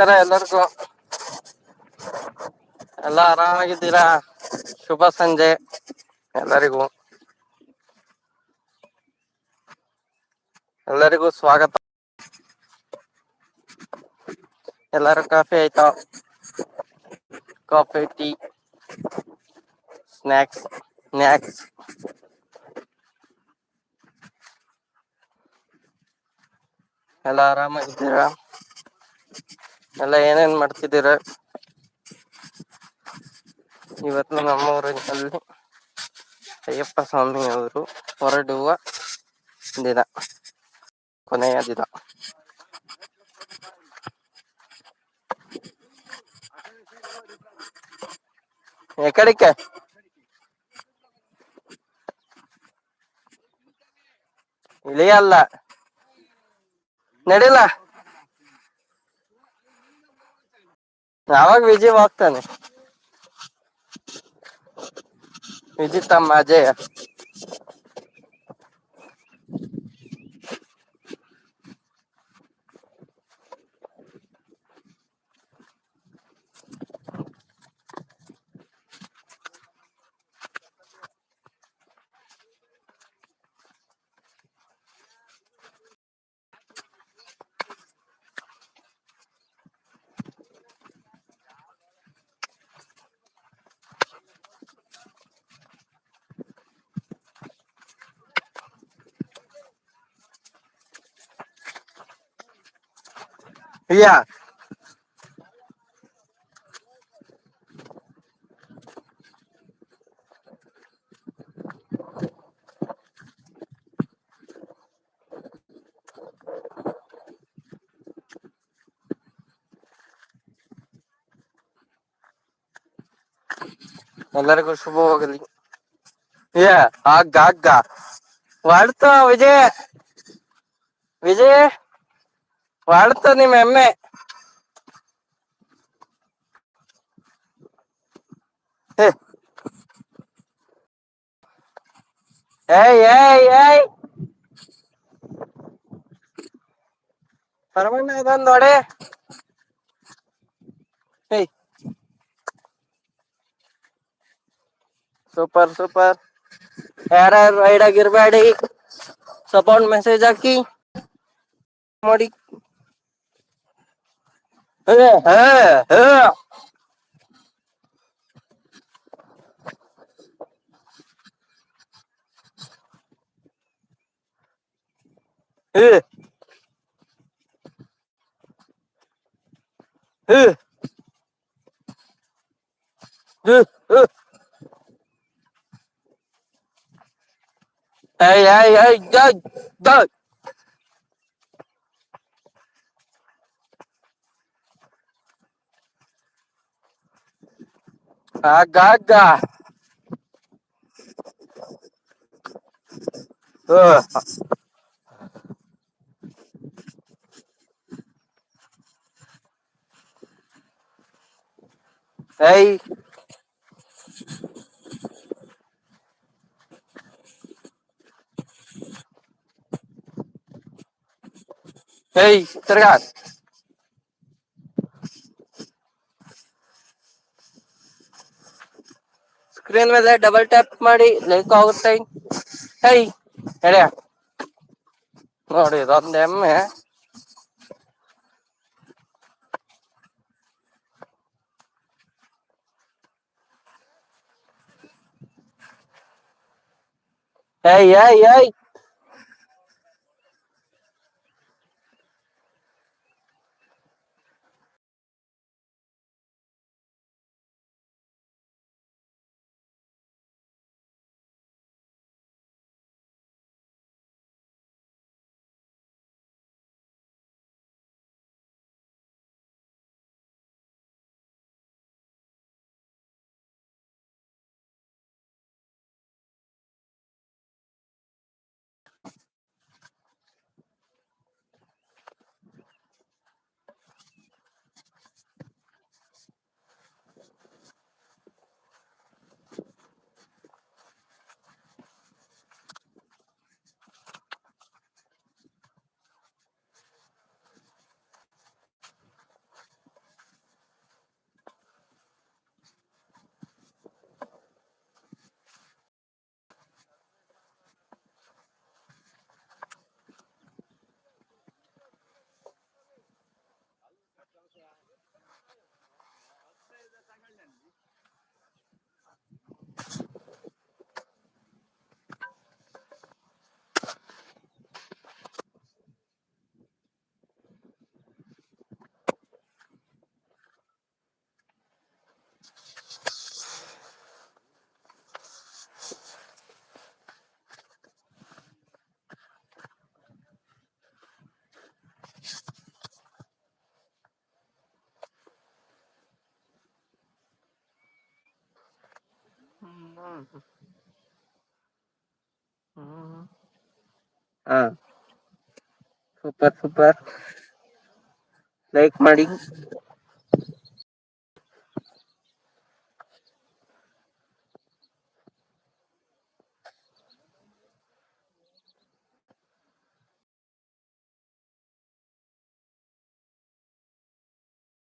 ನಮಸ್ಕಾರ ಎಲ್ಲರಿಗೂ. ಎಲ್ಲ ಆರಾಮಾಗಿದ್ದೀರಾ? ಶುಭ ಸಂಜೆ ಎಲ್ಲರಿಗೂ. ಎಲ್ಲರಿಗೂ ಸ್ವಾಗತ. ಎಲ್ಲರೂ ಕಾಫಿ ಆಯ್ತಾ? Coffee, tea, snacks snacks. ಎಲ್ಲ ಆರಾಮಾಗಿದ್ದೀರಾ? ಎಲ್ಲ ಏನೇನ್ ಮಾಡ್ತಿದ್ದೀರ? ಇವತ್ತು ನಮ್ಮ ಊರಿನಲ್ಲಿ ಅಯ್ಯಪ್ಪ ಸ್ವಾಮಿ ಅವರು ಹೊರಡುವ ದಿನ, ಕೊನೆಯ ದಿನ. ಎಕಡಿಕೆ ಇಳಿಯಲ್ಲ. ನಡಿಲ್ಲ ಯಾವಾಗ ವಿಜಯ್ ಹೋಗ್ತಾನೆ? ವಿಜಯ್ ತಮ್ಮ ಅಜಯ್. ಯಾ ಎಲ್ಲರಿಗೂ ಶುಭವಾಗಲಿ ಏ ಹಗ್ಗ ಹಗ್ಗ ಹೊಡ್ತ ವಿಜಯ್ ವಿಜಯ್ ಹೊಡ್ತ ನಿಮ್ ಎಮ್ಮೆ ಏ. ಏಯ್ ಏಯ್ ಏಯ್ ಪರಮಣ್ಣ ಇದೊಂದ್ ನೋಡಿ ಏಯ್ ಸೂಪರ್ ಸೂಪರ್ ಯಾರ್ಯಾರು ರೈಡ್ ಆಗಿರ್ಬೇಡಿ ಸಪೋರ್ಟ್ ಮೆಸೇಜ್ ಹಾಕಿ ಮಾಡಿ Ừ. Ừ. Ừ. Ừ. Ê, ê, ê, ê, ê, ê. HH. Ah. Uh. Ei. Ei, tá entregar. Screen ಮೇಲೆ ಡಬಲ್ ಟ್ಯಾಪ್ ಮಾಡಿ ಲಿಂಕ್ ಆಗುತ್ತೆ ಹೇಯ್ ಹೇಳ ನೋಡಿ ಇದೊಂದು ಎಮ್ಮೆ ಏಯ್ ಏಯ್ ಏಯ್ ಸೂಪರ್ ಸೂಪರ್ ಲೈಕ್ ಮಾಡಿ